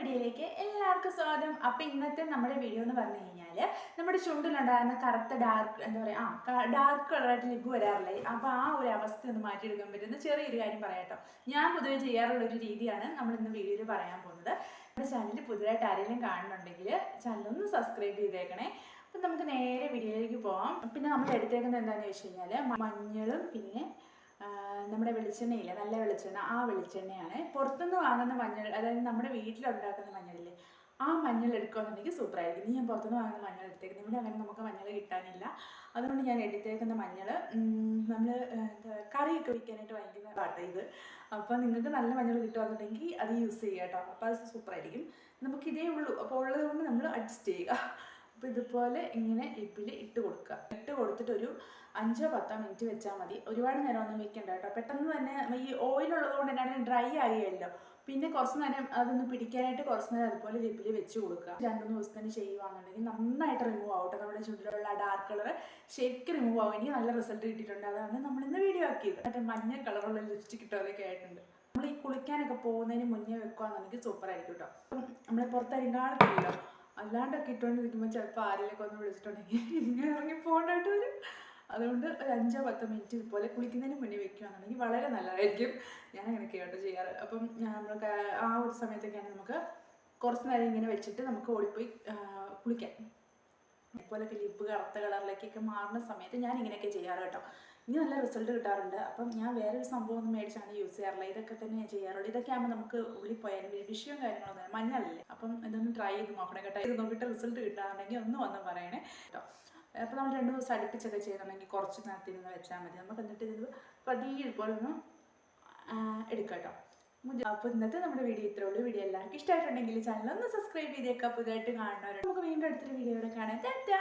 വീഡിയോയിലേക്ക് എല്ലാവർക്കും സ്വാഗതം. അപ്പം ഇന്നത്തെ നമ്മുടെ വീഡിയോ എന്ന് പറഞ്ഞു കഴിഞ്ഞാൽ നമ്മുടെ ചുണ്ടിലുണ്ടായിരുന്ന കറുത്ത ഡാർക്ക് എന്താ പറയുക ആ ഡാർക്ക് കളറായിട്ട് ലിബ് വരാറില്ലേ? അപ്പോൾ ആ ഒരു അവസ്ഥ ഒന്ന് മാറ്റിയെടുക്കാൻ പറ്റുന്ന ചെറിയൊരു കാര്യം പറയാട്ടോ ഞാൻ പൊതുവെ ചെയ്യാറുള്ള ഒരു രീതിയാണ് നമ്മൾ ഇന്ന് വീഡിയോയിൽ പറയാൻ പോകുന്നത്. നമ്മുടെ ചാനൽ പുതുതായിട്ട് ആരെങ്കിലും കാണുന്നുണ്ടെങ്കിൽ ചാനൽ ഒന്ന് സബ്സ്ക്രൈബ് ചെയ്തേക്കണേ. അപ്പം നമുക്ക് നേരെ വീഡിയോയിലേക്ക് പോവാം. പിന്നെ നമ്മൾ എടുത്തേക്കുന്നത് എന്താണെന്ന് വെച്ച് കഴിഞ്ഞാൽ മഞ്ഞളും പിന്നെ നമ്മുടെ വെളിച്ചെണ്ണയില്ലേ നല്ല വെളിച്ചെണ്ണ ആ വെളിച്ചെണ്ണയാണ് പുറത്തുനിന്ന് വാങ്ങുന്ന മഞ്ഞൾ അതായത് നമ്മുടെ വീട്ടിലുണ്ടാക്കുന്ന മഞ്ഞളില്ലേ ആ മഞ്ഞൾ എടുക്കുകയാണെന്നുണ്ടെങ്കിൽ സൂപ്പറായിരിക്കും. ഇനി ഞാൻ പുറത്തുനിന്ന് വാങ്ങുന്ന മഞ്ഞൾ എടുത്തേക്കുന്നത്. ഇവിടെ അങ്ങനെ നമുക്ക് മഞ്ഞൾ കിട്ടാനില്ല. അതുകൊണ്ട് ഞാൻ എടുത്തേക്കുന്ന മഞ്ഞൾ നമ്മൾ എന്താ കറിയൊക്കെ വയ്ക്കാനായിട്ട് വാങ്ങിക്കുന്ന പാട്ട് ഇത്. അപ്പോൾ നിങ്ങൾക്ക് നല്ല മഞ്ഞൾ കിട്ടുകയാണെന്നുണ്ടെങ്കിൽ അത് യൂസ് ചെയ്യുക കേട്ടോ. അപ്പോൾ അത് സൂപ്പറായിരിക്കും. നമുക്ക് ഇതേ ഉള്ളൂ. അപ്പോൾ ഉള്ളത് കൊണ്ട് നമ്മൾ അഡ്ജസ്റ്റ് ചെയ്യുക. അപ്പോൾ ഇതുപോലെ ഇങ്ങനെ ലിപ്പിൽ ഇട്ട് കൊടുക്കുക. ഇട്ട് കൊടുത്തിട്ട് ഒരു അഞ്ചോ പത്തോ മിനിറ്റ് വെച്ചാൽ മതി. ഒരുപാട് നേരം ഒന്നും വെക്കണ്ട കേട്ടോ. പെട്ടെന്ന് തന്നെ ഈ ഓയിൽ ഉള്ളത് കൊണ്ട് തന്നെ ഡ്രൈ ആയില്ലോ പിന്നെ കുറച്ച് നേരം അതൊന്ന് പിടിക്കാനായിട്ട് കുറച്ച് നേരം അതുപോലെ ലിപ്പിൽ വെച്ച് കൊടുക്കുക. രണ്ട് മൂന്ന് ദിവസത്തിന് ചെയ്യുവാണെന്നുണ്ടെങ്കിൽ നന്നായിട്ട് റിമൂവ് ആവട്ടെ നമ്മുടെ ചുണ്ടിലുള്ള ഡാർക്ക് കളർ ശരിക്കും റിമൂവ് ആവും. നല്ല റിസൾട്ട് കിട്ടിയിട്ടുണ്ട്. അതാണ് നമ്മൾ ഇന്ന് വീഡിയോ ആക്കിയത്. മറ്റേ മഞ്ഞ കളറുള്ള ലിപ്സ്റ്റിക് ഇട്ടതൊക്കെ ആയിട്ടുണ്ട് നമ്മൾ ഈ കുളിക്കാനൊക്കെ പോകുന്നതിന് മുന്നേ വെക്കുകയാണെന്നുണ്ടെങ്കിൽ സൂപ്പർ ആയിരിക്കും കേട്ടോ. നമ്മൾ പുറത്താരും കാണത്തില്ലല്ലോ അല്ലാണ്ടൊക്കെ ഇട്ടുകൊണ്ട് നിൽക്കുമ്പോൾ ചിലപ്പോൾ ആരെയൊക്കെ ഒന്ന് വിളിച്ചിട്ടുണ്ടെങ്കിൽ ഇങ്ങനെ ഇറങ്ങി പോകേണ്ടതായിട്ട് വരും. അതുകൊണ്ട് ഒരു അഞ്ചോ പത്തോ മിനിറ്റ് ഇതുപോലെ കുളിക്കുന്നതിന് മുന്നേ വെക്കുകയാണെന്നുണ്ടെങ്കിൽ വളരെ നല്ലതായിരിക്കും. ഞാൻ അങ്ങനെ കേട്ടോ ചെയ്യാറ്. അപ്പം നമുക്ക് ആ ഒരു സമയത്തൊക്കെയാണ് നമുക്ക് കുറച്ച് നേരം ഇങ്ങനെ വെച്ചിട്ട് നമുക്ക് ഓടിപ്പോയി കുളിക്കാം. അതുപോലെ ലിപ്പ് കറുത്ത കളറിലേക്കൊക്കെ മാറുന്ന സമയത്ത് ഞാൻ ഇങ്ങനെയൊക്കെ ചെയ്യാറ് കേട്ടോ. ഇനി നല്ല റിസൾട്ട് കിട്ടാറുണ്ട്. അപ്പം ഞാൻ വേറൊരു സംഭവം ഒന്നും മേടിച്ചാണ് യൂസ് ചെയ്യാറില്ല. ഇതൊക്കെ തന്നെ ഞാൻ ചെയ്യാറുള്ളൂ. ഇതൊക്കെ ആകുമ്പോൾ നമുക്ക് ഉള്ളിൽ പോയാലും വിഷയവും കാര്യങ്ങളൊന്നും. മഞ്ഞളല്ലേ? അപ്പം ഇതൊന്ന് ട്രൈ ചെയ്ത് നോക്കണം കേട്ടോ. ഇത് നോക്കിയിട്ട് റിസൾട്ട് കിട്ടാറുണ്ടെങ്കിൽ ഒന്ന് വന്ന് പറയണേ. കേട്ടോ. അപ്പോൾ നമ്മൾ രണ്ട് ദിവസം അടുപ്പിച്ചൊക്കെ ചെയ്യുന്നുണ്ടെങ്കിൽ കുറച്ച് നേരത്തിരുന്ന് വെച്ചാൽ മതി. നമുക്ക് എന്നിട്ട് ഇത് പതിയെ ഇതുപോലെ ഒന്ന് എടുക്കാം അപ്പോൾ ഇന്നത്തെ നമ്മുടെ വീഡിയോ ഇത്രേ ഉള്ളൂ. വീഡിയോ എല്ലാവർക്കും ഇഷ്ടമായിട്ടുണ്ടെങ്കിൽ ചാനൽ ഒന്ന് സബ്സ്ക്രൈബ് ചെയ്തേക്കാം. പുതിയതായിട്ട് കാണുന്നവരുണ്ട് നമുക്ക് വീണ്ടും അടുത്തൊരു വീഡിയോയുടെ കാണാം. ടാറ്റാ!